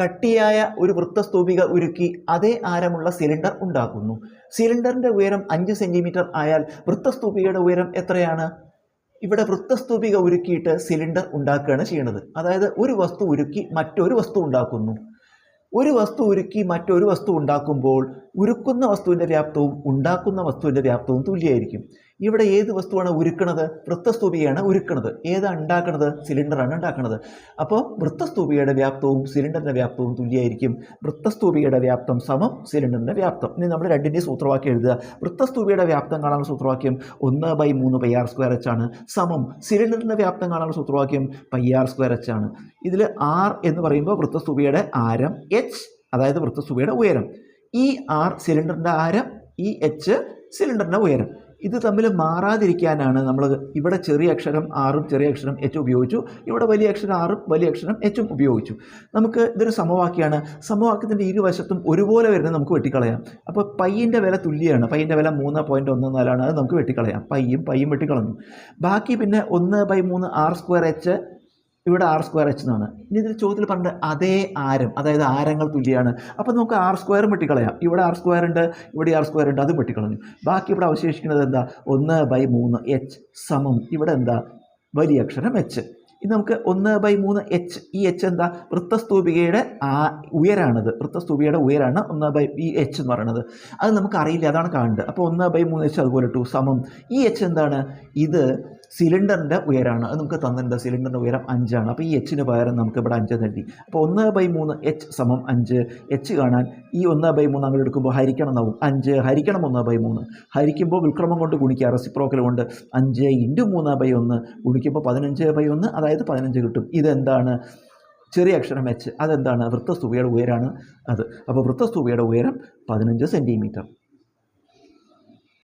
കട്ടിയായ ഒരു വൃത്തസ്തൂപിക ഉരുക്കി അതേ ആരമുള്ള സിലിണ്ടർ ഉണ്ടാക്കുന്നു. സിലിണ്ടറിന്റെ ഉയരം അഞ്ച് സെന്റിമീറ്റർ ആയാൽ വൃത്തസ്തൂപികയുടെ ഉയരം എത്രയാണ്? ഇവിടെ വൃത്തസ്തൂപിക ഉരുക്കിയിട്ട് സിലിണ്ടർ ഉണ്ടാക്കുകയാണ് ചെയ്യുന്നത് അതായത് ഒരു വസ്തു ഉരുക്കി മറ്റൊരു വസ്തു ഉണ്ടാക്കുന്നു. ഒരു വസ്തു ഉരുക്കി മറ്റൊരു വസ്തു ഉണ്ടാക്കുമ്പോൾ ഉരുക്കുന്ന വസ്തുവിന്റെ വ്യാപ്തവും ഉണ്ടാക്കുന്ന വസ്തുവിന്റെ വ്യാപ്തവും തുല്യമായിരിക്കും. ഇവിടെ ഏത് വസ്തുവാണ് ഉരുക്കണത്? വൃത്തസ്തൂപികയാണ് ഉരുക്കണത്. ഏതാണ് ഉണ്ടാക്കണത്? സിലിണ്ടറാണ് ഉണ്ടാക്കണത്. അപ്പോൾ വൃത്തസ്തൂപികയുടെ വ്യാപ്തവും സിലിണ്ടറിന്റെ വ്യാപ്തവും തുല്യമായിരിക്കും. വൃത്തസ്തൂപികയുടെ വ്യാപ്തം സമം സിലിണ്ടറിന്റെ വ്യാപ്തം. ഇനി നമ്മൾ രണ്ടിന്റെ സൂത്രവാക്യം എഴുതുക. വൃത്തസ്തൂപികയുടെ വ്യാപ്തം കാണാനുള്ള സൂത്രവാക്യം ഒന്ന് ബൈ മൂന്ന് പൈ ആർ സ്ക്വയർ എച്ച് ആണ്. സമം സിലിണ്ടറിന്റെ വ്യാപ്തം കാണാനുള്ള സൂത്രവാക്യം പൈ ആർ സ്ക്വയർ എച്ച് ആണ്. ഇതിൽ ആർ എന്ന് പറയുമ്പോൾ വൃത്തസ്തൂപികയുടെ ആരം എച്ച് അതായത് വൃത്തസ്തൂപികയുടെ ഉയരം. ഈ ആർ സിലിണ്ടറിന്റെ ആരം ഈ എച്ച് സിലിണ്ടറിന്റെ ഉയരം. ഇത് തമ്മിൽ മാറാതിരിക്കാനാണ് നമ്മൾ ഇവിടെ ചെറിയ അക്ഷരം ആറും ചെറിയ അക്ഷരം എച്ച് ഉപയോഗിച്ചു. ഇവിടെ വലിയ അക്ഷരം ആറും വലിയ അക്ഷരം എച്ചും ഉപയോഗിച്ചു. നമുക്ക് ഇതൊരു സമവാക്യമാണ്. സമവാക്യത്തിന്റെ ഇരുവശത്തും ഒരുപോലെ വരുന്നത് നമുക്ക് വെട്ടിക്കളയാം. അപ്പോൾ പയ്യന്റെ വില തുല്യമാണ് പയ്യന്റെ വില മൂന്ന് പോയിന്റ് ഒന്ന് നാലാണ്. അത് നമുക്ക് വെട്ടിക്കളയാം. പയ്യും പയ്യും വെട്ടിക്കളഞ്ഞു. ബാക്കി പിന്നെ ഒന്ന് ബൈ മൂന്ന് ആർ സ്ക്വയർ എച്ച് ഇവിടെ ആർ സ്ക്വയർ എച്ച് എന്നാണ്. ഇനി ഇതിൽ ചോദ്യത്തിൽ പറഞ്ഞത് അതേ ആരം അതായത് ആരങ്ങൾ തുല്യമാണ് അപ്പോൾ നമുക്ക് ആർ സ്ക്വയറും വെട്ടിക്കളയാം. ഇവിടെ ആർ സ്ക്വയർ ഉണ്ട് ഇവിടെ ആർ സ്ക്വയർ ഉണ്ട് അതും വെട്ടിക്കളഞ്ഞു. ബാക്കി ഇവിടെ അവശേഷിക്കുന്നത് എന്താ? ഒന്ന് ബൈ മൂന്ന് എച്ച് സമം. ഇവിടെ എന്താ? വലിയ അക്ഷരം എച്ച് ഇത് നമുക്ക് ഒന്ന് ബൈ മൂന്ന് എച്ച് ഈ എച്ച് എന്താ? വൃത്തസ്തൂപികയുടെ ആ ഉയരാണത്. വൃത്തസ്തൂപികയുടെ ഉയരാണ് ഒന്ന് ബൈ ഈ എച്ച് എന്ന് പറയുന്നത്. അത് നമുക്ക് അറിയില്ല അതാണ് കാണേണ്ടത്. അപ്പോൾ ഒന്ന് ബൈ മൂന്ന് എച്ച് അതുപോലെ ടു സമം. ഈ എച്ച് എന്താണ്? ഇത് സിലിണ്ടറിന്റെ ഉയരമാണ് അത് നമുക്ക് തന്നിട്ടുണ്ട്. സിലിണ്ടറിന്റെ ഉയരം അഞ്ചാണ്. അപ്പോൾ ഈ എച്ചിന് പകരം നമുക്ക് ഇവിടെ അഞ്ച് നൽകി. അപ്പോൾ ഒന്ന് ബൈ മൂന്ന് എച്ച് സമം അഞ്ച്. എച്ച് കാണാൻ ഈ ഒന്ന് ബൈ മൂന്ന് അങ്ങോട്ട് എടുക്കുമ്പോൾ ഹരിക്കണം എന്നാവും അഞ്ച് ഹരിക്കണം ഒന്ന് ബൈ മൂന്ന്. ഹരിക്കുമ്പോൾ വിക്രമം കൊണ്ട് ഗുണിക്കുക. റെസിപ്രോക്കൽ കൊണ്ട് അഞ്ച് ഇന്റു മൂന്ന് ബൈ ഒന്ന് ഗുണിക്കുമ്പോൾ പതിനഞ്ച് ബൈ ഒന്ന്. അതായത് പതിനഞ്ച് കിട്ടും. ഇതെന്താണ്? ചെറിയ അക്ഷരം എച്ച് അതെന്താണ്? വൃത്തസ്തുവയുടെ ഉയരാണ് അത്. അപ്പോൾ വൃത്തസ്തുവയുടെ ഉയരം പതിനഞ്ച് സെന്റിമീറ്റർ